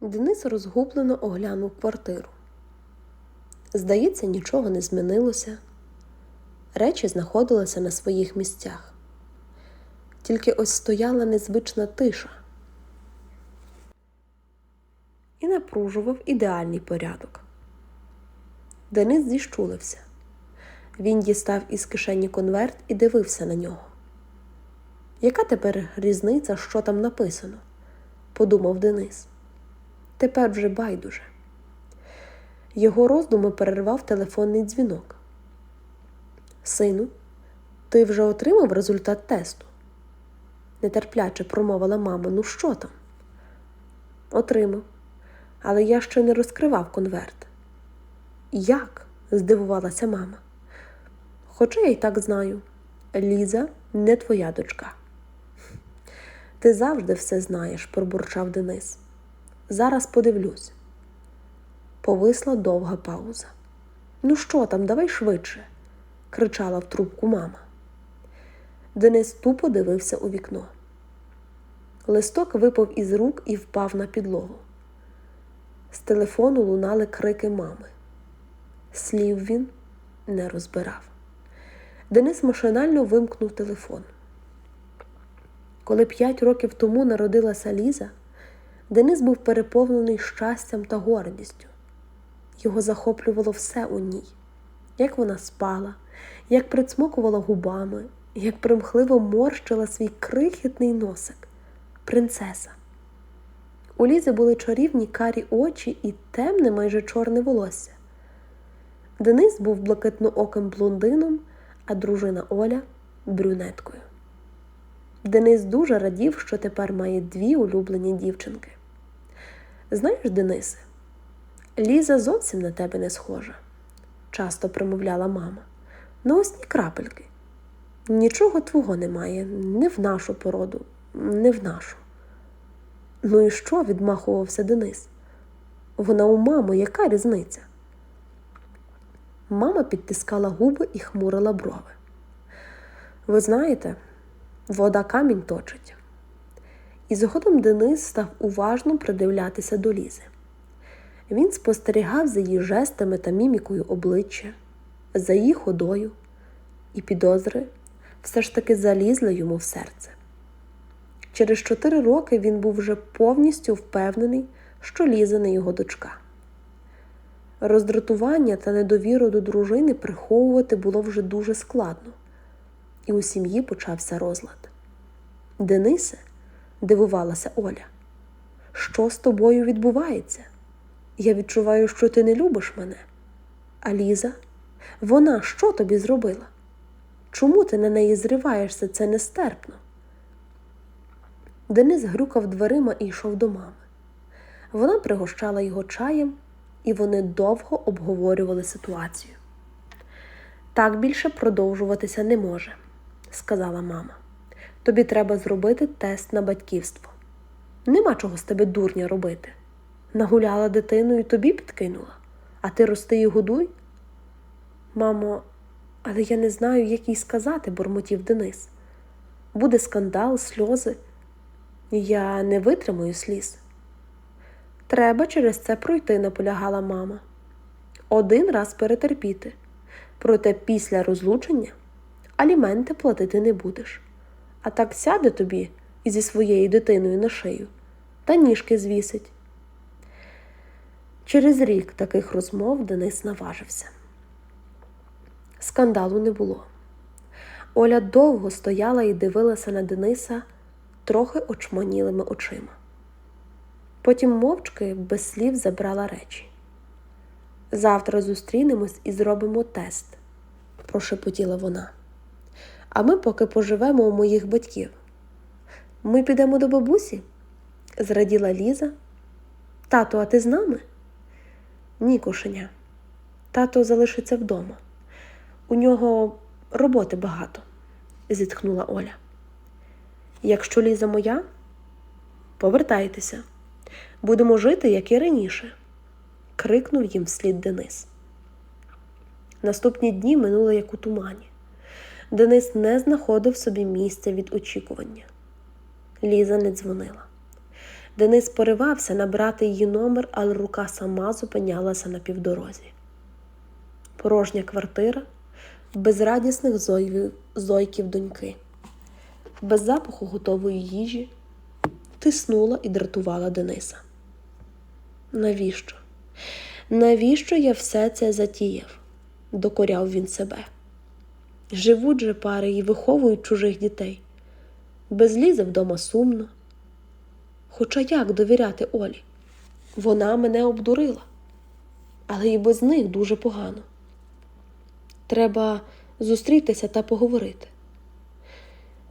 Денис розгублено оглянув квартиру. Здається, нічого не змінилося. Речі знаходилися на своїх місцях. Тільки ось стояла незвична тиша і напружував ідеальний порядок. Денис зіщулився. Він дістав із кишені конверт і дивився на нього. Яка тепер різниця, що там написано? подумав Денис. Тепер вже байдуже. Його роздуми перервав телефонний дзвінок. Сину, ти вже отримав результат тесту? нетерпляче промовила мама. Ну що там? Отримав, але я ще не розкривав конверт. Як? здивувалася мама. Хоча я й так знаю, Ліза не твоя дочка. Ти завжди все знаєш, пробурчав Денис. Зараз подивлюсь. Повисла довга пауза. Ну що там, давай швидше, кричала в трубку мама. Денис тупо дивився у вікно. Листок випав із рук і впав на підлогу. З телефону лунали крики мами. Слів він не розбирав. Денис машинально вимкнув телефон. Коли п'ять років тому народилася Ліза, Денис був переповнений щастям та гордістю. Його захоплювало все у ній, як вона спала, як прицмокувала губами, як примхливо морщила свій крихітний носик, принцеса. У Лізи були чарівні карі очі і темне, майже чорне волосся. Денис був блакитнооким блондином, а дружина Оля брюнеткою. Денис дуже радів, що тепер має дві улюблені дівчинки. Знаєш, Денисе, Ліза зовсім на тебе не схожа, часто промовляла мама. Ну ось ні крапельки. Нічого твого немає, не в нашу породу, не в нашу. Ну і що? відмахувався Денис. Вона у мами, яка різниця? Мама підтискала губи і хмурила брови. Ви знаєте, вода камінь точить. І згодом Денис став уважно придивлятися до Лізи. Він спостерігав за її жестами та мімікою обличчя, за її ходою, і підозри все ж таки залізли йому в серце. Через чотири роки він був вже повністю впевнений, що Ліза не його дочка. Роздратування та недовіру до дружини приховувати було вже дуже складно, і у сім'ї почався розлад. Денисе, дивувалася Оля, що з тобою відбувається? Я відчуваю, що ти не любиш мене. А Ліза, вона що тобі зробила? Чому ти на неї зриваєшся? Це нестерпно? Денис грюкав дверима і йшов до мами. Вона пригощала його чаєм, і вони довго обговорювали ситуацію. Так більше продовжуватися не може, сказала мама. Тобі треба зробити тест на батьківство. Нема чого з тебе дурня робити. Нагуляла дитину і тобі підкинула, а ти рости і годуй. Мамо, але я не знаю, як їй сказати, бурмотів Денис. Буде скандал, сльози. Я не витримую сліз. Треба через це пройти, наполягала мама. Один раз перетерпіти, проте після розлучення аліменти платити не будеш. А так сяде тобі і зі своєю дитиною на шию та ніжки звісить. Через рік таких розмов Денис наважився. Скандалу не було. Оля довго стояла і дивилася на Дениса трохи очманілими очима. Потім мовчки без слів забрала речі. Завтра зустрінемось і зробимо тест, прошепотіла вона. А ми поки поживемо у моїх батьків. Ми підемо до бабусі? зраділа Ліза. Тато, а ти з нами? Ні, кошеня. Тато залишиться вдома. У нього роботи багато, зітхнула Оля. Якщо Ліза моя, повертайтеся, будемо жити, як і раніше, крикнув їм вслід Денис. Наступні дні минули як у тумані. Денис не знаходив собі місця від очікування. Ліза не дзвонила. Денис поривався набрати її номер, але рука сама зупинялася на півдорозі. Порожня квартира, без радісних зойків доньки, без запаху готової їжі, тиснула і дратувала Дениса. Навіщо? Навіщо я все це затіяв? докоряв він себе. Живуть же пари і виховують чужих дітей. Безлізе вдома сумно. Хоча як довіряти Олі? Вона мене обдурила, але і без них дуже погано. Треба зустрітися та поговорити.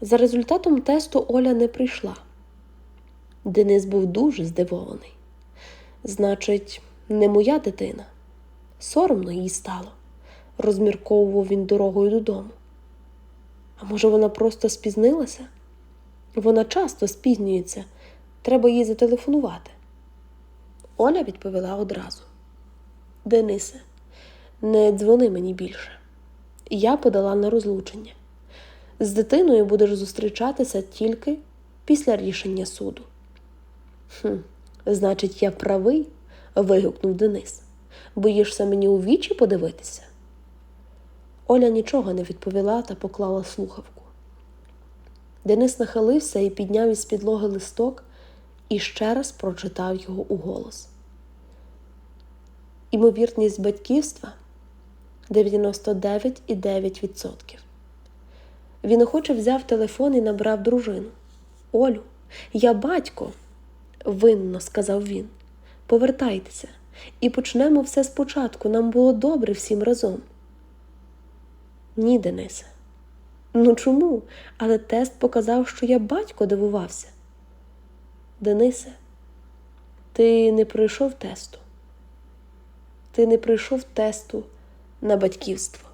За результатом тесту Оля не прийшла. Денис був дуже здивований. Значить, не моя дитина. Соромно їй стало, розмірковував він дорогою додому. А може, вона просто спізнилася? Вона часто спізнюється, треба їй зателефонувати. Оля відповіла одразу: Денисе, не дзвони мені більше. Я подала на розлучення. З дитиною будеш зустрічатися тільки після рішення суду. Хм, значить, я правий? вигукнув Денис. Боїшся мені у вічі подивитися? Оля нічого не відповіла та поклала слухавку. Денис нахилився і підняв із підлоги листок і ще раз прочитав його уголос. Імовірність батьківства 99,9%. Він охоче взяв телефон і набрав дружину. Олю, я батько, винно сказав він. Повертайтеся, і почнемо все спочатку. Нам було добре всім разом. Ні, Денисе. Ну чому? Але тест показав, що я батько дивувався. Денисе, ти не пройшов тесту. Ти не пройшов тесту на батьківство.